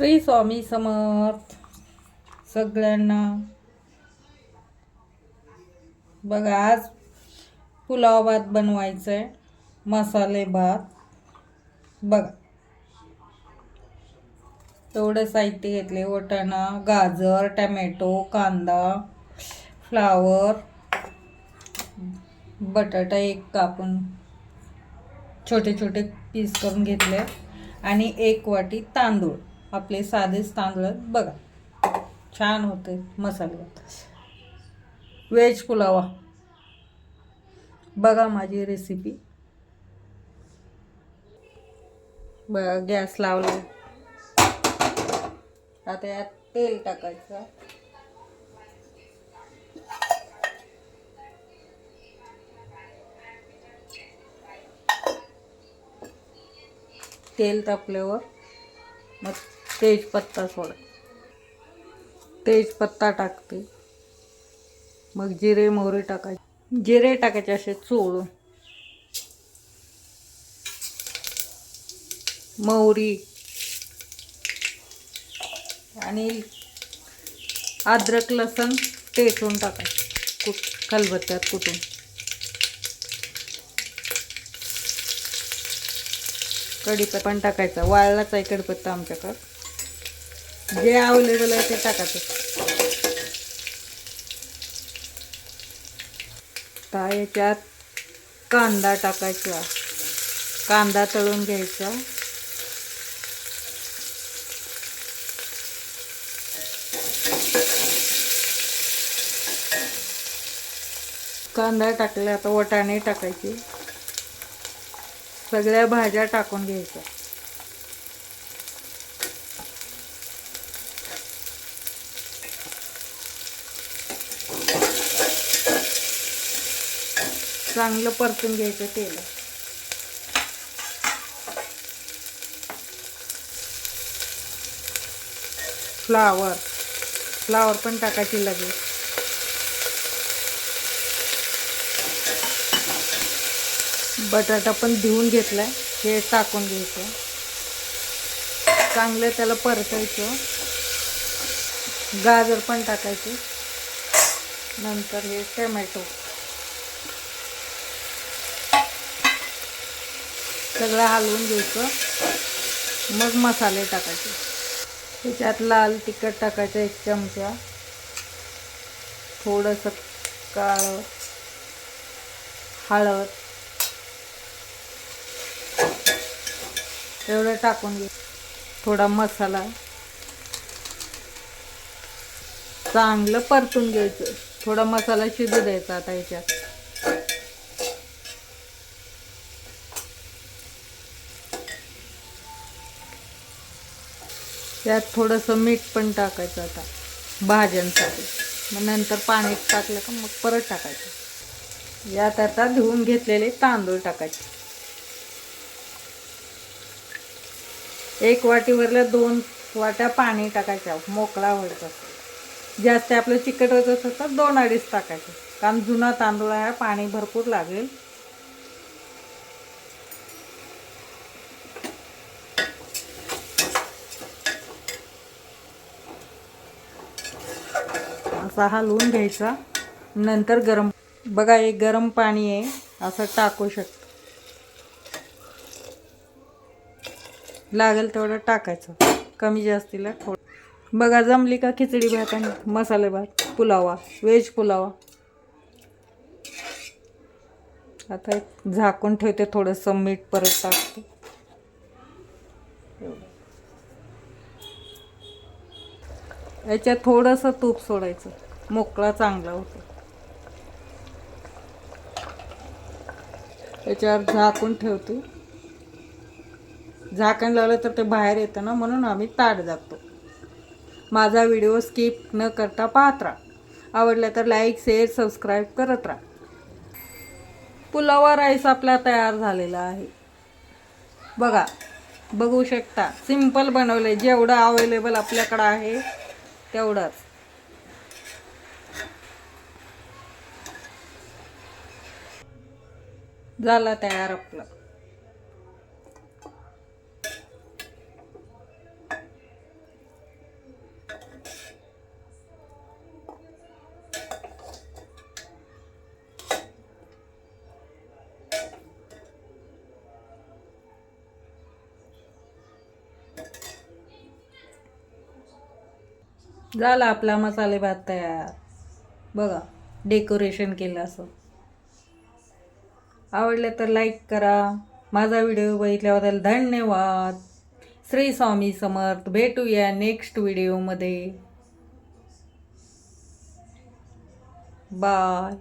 श्री स्वामी समर्थ सगळ्यांना. बघा आज पुलाव भात बनवायचं आहे मसाले भात. बघा. एवढं साहित्य घेतले वटाणा गाजर टमॅटो कांदा फ्लावर बटाटा एक कापून छोटे छोटे पीस करून घेतले आणि एक वाटी तांदूळ. आपले साधेच तांदूळ. बघा छान होते मसाले. व्हेज पुलावा. बघा माझी रेसिपी बघा गॅस लावला. आता यात तेल टाकायचं. तेल तापल्यावर मग तेजपत्ता सोडा. तेजपत्ता टाकते. मग जिरे मोहरी टाकायचे. जिरे टाकायचे असे चोळून. मोहरी. आणि अद्रक लसण टेचून टाकायचं. कुट खलबत्त्यात कुटून कढीपत्ता पण टाकायचा. वाळलाच आहे कढीपत्ता आमच्याकडं. जे अवेलेबल आहे ते टाकायचं आता याच्यात कांदा टाकायचा. कांदा तळून घ्यायचा. कांदा टाकला आता वटाणे टाकायचे. सगळ्या भाज्या टाकून घ्यायच्या. चांगलं परतून घ्यायचं तेल. फ्लावर. फ्लावर पण टाकायची लगेच. बटाटा पण धुवून घेतलाय हे टाकून घ्यायचं. चांगलं त्याला परतायचं. गाजर पण टाकायचे. नंतर हे टमॅटो. सगळं हलवून घ्यायचं. मग मसाले टाकायचे. त्याच्यात लाल तिखट टाकायचं एक चमचा. थोडंसं काळं हळद. एवढं टाकून घे. थोडा मसाला. चांगलं परतून घ्यायचं. थोडा मसाला शिजू द्यायचा आता याच्यात त्यात थोडंसं मीठ पण टाकायचं आता भाज्यांसाठी. मग नंतर पाणी टाकलं का मग परत टाकायचं. यात आता धुवून घेतलेले तांदूळ टाकायचे. एक वाटीवरल्या दोन वाट्या पाणी टाकायच्या मोकळा व्हायचा जास्त आपलं चिकट होत असेल तर दोन अडीच टाकायचे. कारण जुना तांदूळ आहे पाणी भरपूर लागेल. सहा हलवून घ्यायचा. नंतर गरम बघा एक गरम पाणी आहे असं टाकू शकतो. लागेल तेवढं टाकायचं. कमी जास्तीला थोडं बघा जमली का खिचडी भात आणि मसाले भात? पुलावा व्हेज पुलावा. आता एक झाकून ठेवते थोडंसं मीठ परत टाकते. याच्यात थोडंसं तूप सोडायचं. मोकळा चांगला होतो. त्याच्यावर झाकून ठेवतो. झाकण लावलं तर ते बाहेर येतं ना म्हणून आम्ही ताट जातो. माझा व्हिडिओ स्किप न करता पाहत राहा. आवडला तर लाईक शेअर सबस्क्राईब करत राहा. पुलावा राईस आपला तयार झालेला आहे. बघा बघू शकता. सिंपल बनवले जेवढं अवेलेबल आपल्याकडं आहे तेवढंच. झाला तयार आपला. झाला आपला मसाले भात तयार. बघा डेकोरेशन केलं असं. आवडलं तर लाईक करा. माझा व्हिडिओ बघितल्याबद्दल धन्यवाद. श्री स्वामी समर्थ भेटूया नेक्स्ट व्हिडिओमध्ये बाय